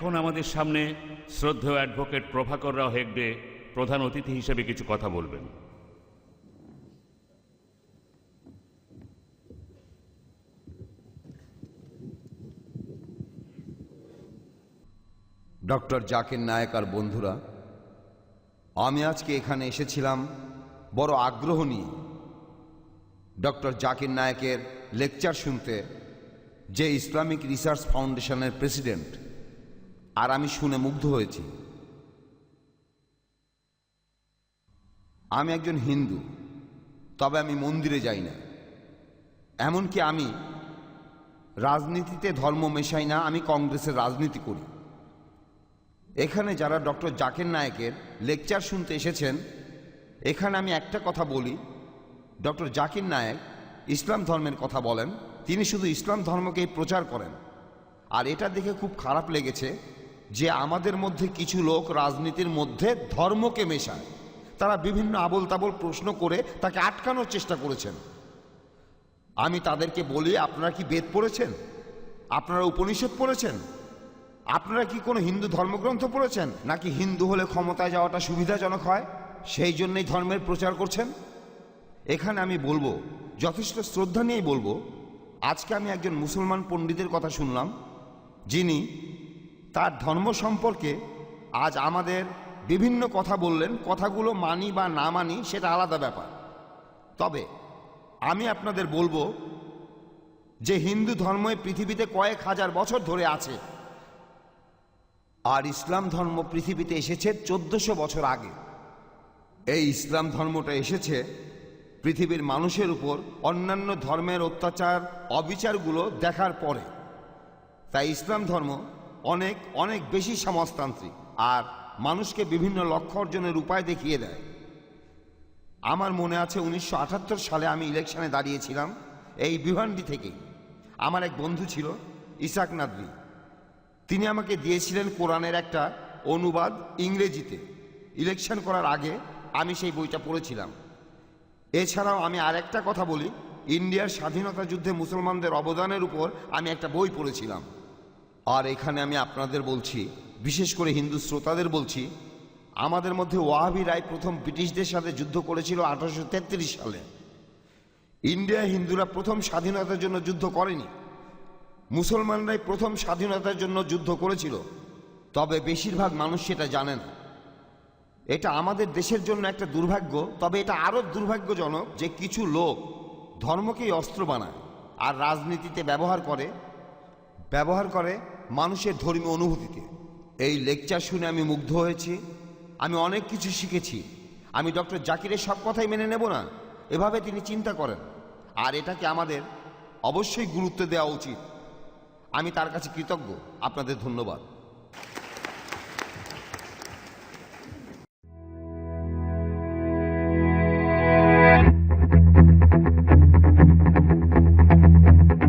এখন আমাদের সামনে শ্রদ্ধেয় অ্যাডভোকেট প্রভাকর রাও হেগডে প্রধান অতিথি হিসেবে কিছু কথা বলবেন। ডক্টর জাকির নায়ক আর বন্ধুরা, আমি আজকে এখানে এসেছিলাম বড় আগ্রহ নিয়ে। ডক্টর জাকির নায়কের লেকচার শুনতে যে ইসলামিক রিসার্চ ফাউন্ডেশনের প্রেসিডেন্ট আর আমি শুনে মুগ্ধ হয়েছি। আমি একজন হিন্দু, তবে আমি মন্দিরে যাই না। এমনকি আমি রাজনীতিতে ধর্ম মেশাই না, আমি কংগ্রেসের রাজনীতি করি। এখানে যারা ডক্টর জাকির নায়কের লেকচার শুনতে এসেছেন, এখানে আমি একটা কথা বলি। ডক্টর জাকির নায়েক ইসলাম ধর্মের কথা বলেন, তিনি শুধু ইসলাম ধর্মকেই প্রচার করেন। আর এটা দেখে খুব খারাপ লেগেছে যে আমাদের মধ্যে কিছু লোক রাজনীতির মধ্যে ধর্মকে মেশায়। তারা বিভিন্ন আবল তাবল প্রশ্ন করে তাকে আটকানোর চেষ্টা করেছেন। আমি তাদেরকে বলি, আপনারা কি বেদ পড়েছেন? আপনারা উপনিষদ পড়েছেন? আপনারা কি কোনো হিন্দু ধর্মগ্রন্থ পড়েছেন? নাকি হিন্দু হলে ক্ষমতায় যাওয়াটা সুবিধাজনক হয়? সেই জন্যই ধর্মের প্রচার করছেন? এখানে আমি বলব, যথেষ্ট শ্রদ্ধা নিয়েই বলব, আজকে আমি একজন মুসলমান পণ্ডিতের কথা শুনলাম, যিনি তার ধর্ম সম্পর্কে আজ আমাদের বিভিন্ন কথা বললেন, কথাগুলো মানি বা না মানি সেটা আলাদা ব্যাপার। তবে আমি আপনাদের বলব যে হিন্দু ধর্ম এই পৃথিবীতে কয়েক হাজার বছর ধরে আছে। আর ইসলাম ধর্ম পৃথিবীতে এসেছে চোদ্দশো বছর আগে। এই ইসলাম ধর্মটা এসেছে পৃথিবীর মানুষের উপর অন্যান্য ধর্মের অত্যাচার, অবিচারগুলো দেখার পরে। তাই ইসলাম ধর্ম অনেক অনেক বেশি সমাজতান্ত্রিক আর মানুষকে বিভিন্ন লক্ষ্য অর্জনের উপায় দেখিয়ে দেয়। আমার মনে আছে উনিশশো আটাত্তর সালে আমি ইলেকশনে দাঁড়িয়েছিলাম এই বিভান্ডি থেকেই। আমার এক বন্ধু ছিল, ইসাক নাদরি তিনি আমাকে দিয়েছিলেন কোরআনের একটা অনুবাদ ইংরেজিতে। ইলেকশন করার আগে আমি সেই বইটা পড়েছিলাম। এছাড়াও আমি আরেকটা কথা বলি, ইন্ডিয়ার স্বাধীনতা যুদ্ধে মুসলমানদের অবদানের উপর আমি একটা বই পড়েছিলাম। আর এখানে আমি আপনাদের বলছি, বিশেষ করে হিন্দু শ্রোতাদের বলছি, আমাদের মধ্যে ওয়াহাবি রায় প্রথম ব্রিটিশদের সাথে যুদ্ধ করেছিল আঠারোশো তেত্রিশ সালে। ইন্ডিয়া হিন্দুরা প্রথম স্বাধীনতার জন্য যুদ্ধ করেনি। মুসলমানরাই প্রথম স্বাধীনতার জন্য যুদ্ধ করেছিল। তবে বেশিরভাগ মানুষ সেটা জানে না। এটা আমাদের দেশের জন্য একটা দুর্ভাগ্য, তবে এটা আরও দুর্ভাগ্যজনক যে কিছু লোক ধর্মকেই অস্ত্র বানায় আর রাজনীতিতে ব্যবহার করে ব্যবহার করে মানুষের ধর্মীয় অনুভূতিতে। এই লেকচার শুনে আমি মুগ্ধ হয়েছি। আমি অনেক কিছু শিখেছি। আমি ডক্টর জাকিরের সব কথাই মেনে নেব না? এভাবে তিনি চিন্তা করেন। আর এটাকে আমাদের অবশ্যই গুরুত্ব দেওয়া উচিত। আমি তার কাছে কৃতজ্ঞ। আপনাদের ধন্যবাদ।